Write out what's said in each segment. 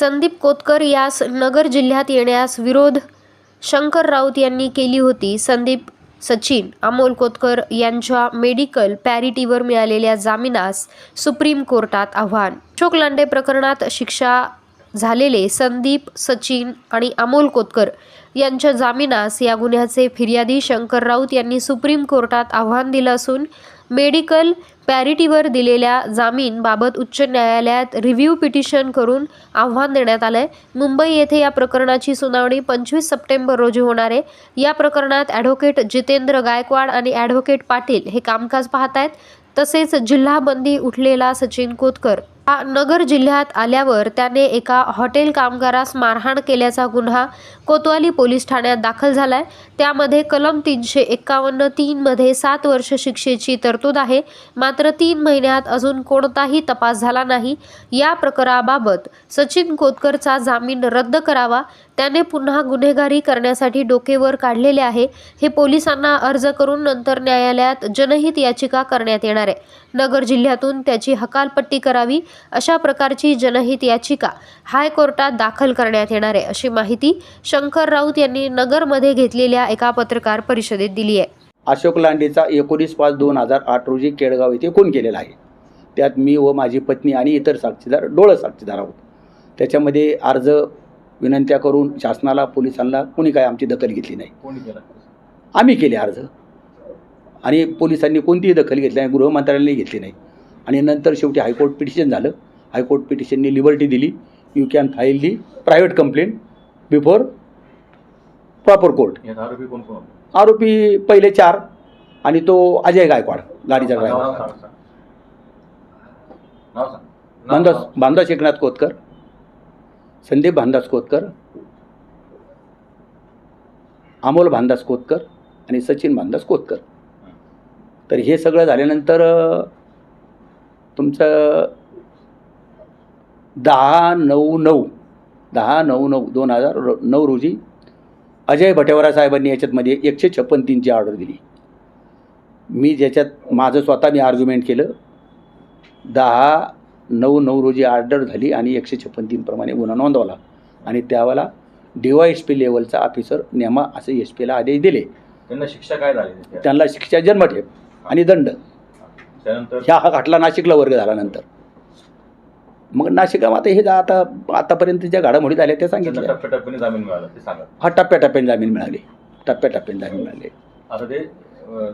संदीप कोतकर यास नगर जिल्ह्यात येण्यास विरोध शंकर राऊत यांनी केली होती. संदीप सचिन अमोल कोतकर यांच्या मेडिकल पॅरिटीवर मिळालेल्या जामिनास सुप्रीम कोर्टात आव्हान. अशोक लांडे प्रकरणात शिक्षा झालेले संदीप सचिन आणि अमोल कोतकर यांच्या जामिनास या गुन्ह्याचे फिर्यादी शंकर राऊत यांनी सुप्रीम कोर्टात आव्हान दिलं असून मेडिकल पॅरिटीवर दिलेल्या जामीनबाबत उच्च न्यायालयात रिव्ह्यू पिटिशन करून आव्हान देण्यात आलंय. मुंबई येथे या प्रकरणाची सुनावणी पंचवीस सप्टेंबर रोजी होणार आहे. या प्रकरणात ॲडव्होकेट जितेंद्र गायकवाड आणि ॲडव्होकेट पाटील हे कामकाज पाहत आहेत तसेच जिल्हाबंदी उठलेला सचिन कोतकर. नगर जिल्ह्यात आल्यावर त्याने एका हॉटेल कामगारास मारहाण केल्याचा गुन्हा कोतवाली पोलीस ठाण्यात दाखल झालाय. त्यामध्ये कलम तीनशे एक्कावन्न तीनमध्ये सात वर्ष शिक्षेची तरतूद आहे. मात्र तीन महिन्यात अजून कोणताही तपास झाला नाही. या प्रकाराबाबत सचिन कोतकरचा जामीन रद्द करावा त्याने पुन्हा गुन्हेगारी करण्यासाठी डोकेवर काढलेले आहे. हे पोलिसांना अर्ज करून नंतर न्यायालयात जनहित याचिका करण्यात येणार आहे. नगर जिल्ह्यातून त्याची हकालपट्टी करावी अशा प्रकारची जनहित याचिका हायकोर्टात दाखल करण्यात येणार आहे अशी माहिती शंकर राऊत यांनी नगरमध्ये घेतलेल्या एका पत्रकार परिषदेत दिली आहे. अशोक लांडेचा एकोणीस पाच दोन हजार आठ रोजी केळगाव येथे खून केलेला आहे. त्यात मी व माझी पत्नी आणि इतर साक्षीदार डोळं साक्षीदार आहोत. त्याच्यामध्ये अर्ज विनंत्या करून शासनाला पोलिसांना कोणी काय आमची दखल घेतली नाही. आम्ही केले अर्ज. आणि पोलिसांनी कोणतीही दखल घेतली नाही गृहमंत्र्यांनी घेतली नाही. आणि नंतर शेवटी हायकोर्ट पिटिशन झालं. हायकोर्ट पिटिशननी लिबर्टी दिली. You can file the private complaint before proper court. आरोपी पहिले चार आणि तो अजय गायकवाड गाडीचा ड्रायव्हर सांग. भांदास एकनाथ कोतकर. संदीप भांदास कोतकर अमोल भांदास कोतकर आणि सचिन भांदास कोतकर तर हे सगळं झाल्यानंतर तुमचं दहा नऊ नऊ दहा नऊ नऊ दोन हजार नऊ रोजी अजय भटेवरा साहेबांनी याच्यातमध्ये एकशे छप्पन तीनची ऑर्डर दिली. मी ज्याच्यात माझं स्वतः मी आर्ग्युमेंट केलं दहा नऊ नऊ रोजी ऑर्डर झाली आणि एकशे छप्पन तीनप्रमाणे गुन्हा नोंदवला. आणि त्यावेळेला डी वाय एस पी लेवलचा ऑफिसर नेमा असे एस पीला आदेश दिले. त्यांना शिक्षा काय झाली? त्यांना शिक्षा जन्मठेप आणि दंड. ह्या हा खटला नाशिकला वर्ग झाल्यानंतर मग नाशिकला आता हे आता आतापर्यंत ज्या घडामोडी झाल्या त्या त्यांना सांगितल्या. टप्प्याटप्प्याने जामीन मिळाला ते सांगा. हा टप्प्याटप्प्याने जामीन मिळाली. टप्प्याटप्प्याने जामीन मिळाले. आता ते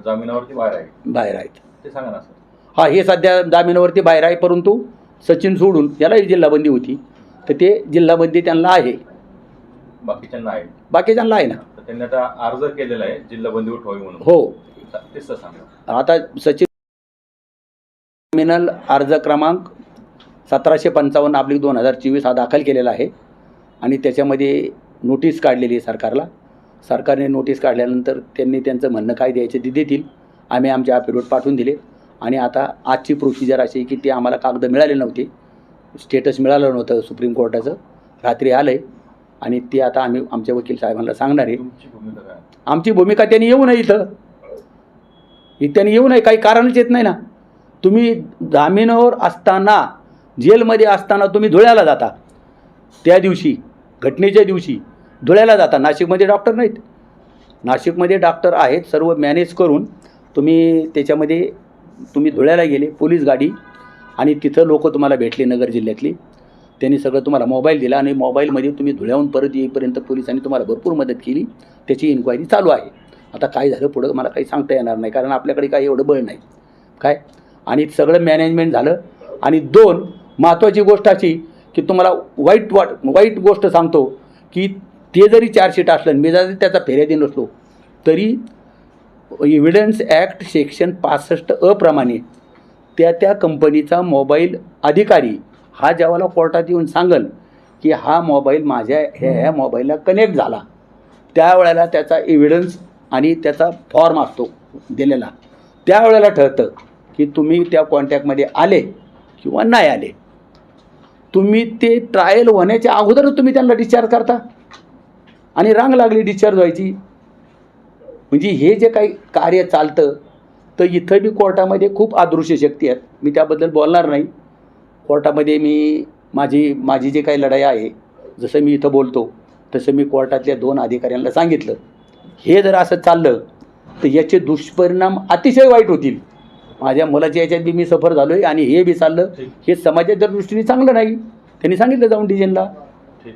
जामिनावरती बाहेर आहे बाहेर आहेत. ते सांगा ना सर. हा हे सध्या जामिनावरती बाहेर आहे परंतु सचिन सोडून यालाही जिल्हाबंदी होती. तर ते जिल्हाबंदी त्यांना आहे. बाकीच्यांना आहे. बाकीच्यांना आहे ना. तर त्यांनी आता अर्ज केलेला आहे जिल्हा बंदी उठवावी म्हणून. हो. तेच तर सांगा. आता सचिन क्रिमिनल अर्ज क्रमांक सतराशे पंचावन्न आपली दोन हजार चोवीस हा दाखल केलेला आहे. आणि त्याच्यामध्ये नोटीस काढलेली आहे सरकारला. सरकारने नोटीस काढल्यानंतर त्यांनी त्यांचं म्हणणं काय द्यायचं ते देतील. आम्ही आमचे अफिडेविट पाठवून दिले. आणि आता आजची प्रोसिजर अशी आहे की ते आम्हाला कागद मिळाले नव्हते. स्टेटस मिळालं नव्हतं सुप्रीम कोर्टाचं रात्री आलं आहे आणि ते आता आम्ही आमच्या वकील साहेबांना सांगणार आहे. आमची भूमिका त्यांनी येऊ नये इथं. त्यांनी येऊ नये. काही कारणच येत नाही ना. तुम्ही जामिनावर असताना जेलमध्ये असताना तुम्ही धुळ्याला जाता. त्या दिवशी घटनेच्या दिवशी धुळ्याला जाता. नाशिकमध्ये डॉक्टर नाहीत. नाशिकमध्ये डॉक्टर आहेत. सर्व मॅनेज करून तुम्ही त्याच्यामध्ये तुम्ही धुळ्याला गेले पोलीस गाडी आणि तिथं लोक तुम्हाला भेटले नगर जिल्ह्यातली. त्यांनी सगळं तुम्हाला मोबाईल दिला आणि मोबाईलमध्ये तुम्ही धुळ्याहून परत येईपर्यंत पोलिसांनी तुम्हाला भरपूर मदत केली. त्याची इन्क्वायरी चालू आहे. आता काय झालं पुढं मला काही सांगता येणार नाही कारण आपल्याकडे काही एवढं बळ नाही. काय? आणि सगळं मॅनेजमेंट झालं. आणि दोन महत्त्वाची गोष्ट अशी की तुम्हाला वाईट वाट वाईट गोष्ट सांगतो की ते जरी चार्जशीट असलं मी जरी त्याचा फेऱ्यादी नसलो तरी इव्हिडन्स ॲक्ट सेक्शन पासष्ट अप्रमाणे त्या त्या कंपनीचा मोबाईल अधिकारी हा ज्यावाला कोर्टात येऊन सांगल की हा मोबाईल माझ्या ह्या ह्या मोबाईलला कनेक्ट झाला. त्यावेळेला त्याचा एव्हिडन्स आणि त्याचा फॉर्म असतो दिलेला. त्यावेळेला ठरतं की तुम्ही त्या कॉन्टॅक्टमध्ये आले किंवा नाही आले. तुम्ही ते ट्रायल होण्याच्या अगोदरच तुम्ही त्यांना डिस्चार्ज करता. आणि रांग लागली डिस्चार्ज व्हायची. म्हणजे हे जे काही कार्य चालतं तर इथं बी कोर्टामध्ये खूप अदृश्य शक्ती आहेत मी त्याबद्दल बोलणार नाही. कोर्टामध्ये मी माझी माझी जी काही लढाई आहे जसं मी इथं बोलतो तसं मी कोर्टातल्या दोन अधिकाऱ्यांना सांगितलं. हे जर असं चाललं तर याचे दुष्परिणाम अतिशय वाईट होतील. माझ्या मुलाच्या याच्यात बी मी सफर झालो आहे आणि हे बी चाललं. हे समाजाच्या दृष्टीने चांगलं नाही. त्यांनी सांगितलं जाऊन डिजेनला ठीक.